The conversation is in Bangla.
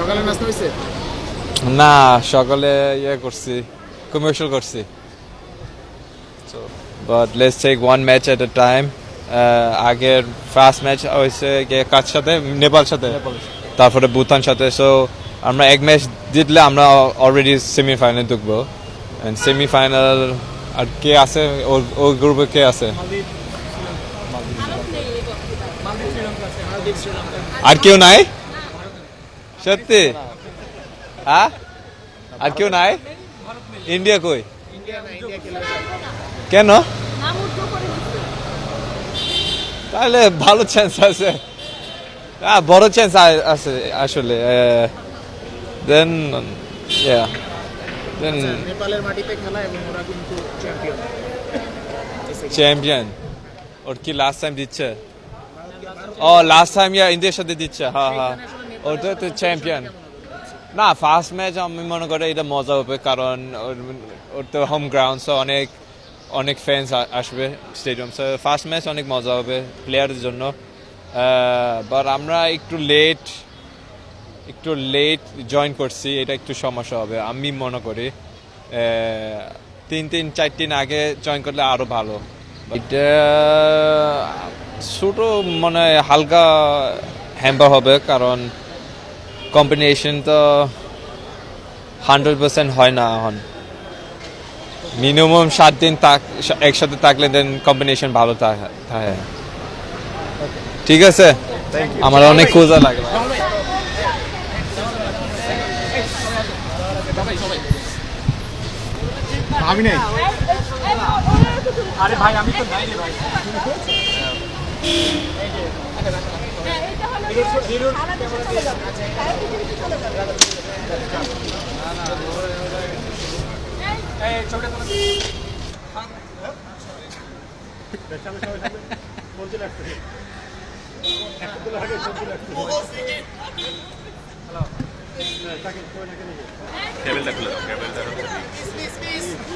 সকালে নাস্তা হয়েছে না সকালে ইয়ে করছি কমার্শিয়াল করছি। But let's take one match at a time আগের ফার্স্ট ম্যাচ হয়েছে কার সাথে? নেপাল সাথে। তারপরে ভুটান সাথে। সো আমরা এক ম্যাচ জিতলে আমরা অলরেডি সেমিফাইনাল ঢুকবো। সেমিফাইনাল আর কে আছে? ওর ওই গ্রুপে কে আছে? আর কেউ নাই? সত্যি? হ্যাঁ? আর কেউ নাই? ইন্ডিয়া কই? কেন? তাহলে ভালো চান্স আছে। হ্যাঁ বড় চান্স আছে আসলে দেন দেন নেপালের মাটিতে খেলা এবং ওরা কিন্তু চ্যাম্পিয়ন চ্যাম্পিয়ন ওর কি লাস্ট টাইম দিচ্ছে? ও লাস্ট টাইম ইয়া ইন্ডিয়ার সাথে দিচ্ছে হ্যাঁ হ্যাঁ ওটা তো চ্যাম্পিয়ন না ফার্স্ট ম্যাচ আমি মনে করি এটা মজা হবে, কারণ ওর- তো হোম গ্রাউন্ড সো অনেক অনেক ফ্যান্স আসবে স্টেডিয়াম সো ফার্স্ট ম্যাচ অনেক মজা হবে প্লেয়ারদের জন্য। বাট আমরা একটু লেট একটু লেট জয়েন করছি, এটা একটু সমস্যা হবে, আমি মনে করি। তিন তিন, চার দিন আগে জয়েন করলে আরও ভালো। এটা ছোট মানে হালকা হ্যাম্পার হবে, কারণ কম্বিনেশন তো হান্ড্রেড পার্সেন্ট হয় না এখন। মিনিমাম সাত দিন থাক একসাথে থাকলে দেন কম্বিনেশন ভালো থাকে। ঠিক আছে? আমার অনেক খোঁজা লাগে আমি নাই? আরে ভাই আমি তো নাই রে ভাই কেবলটা খুলে দাও কেবলটা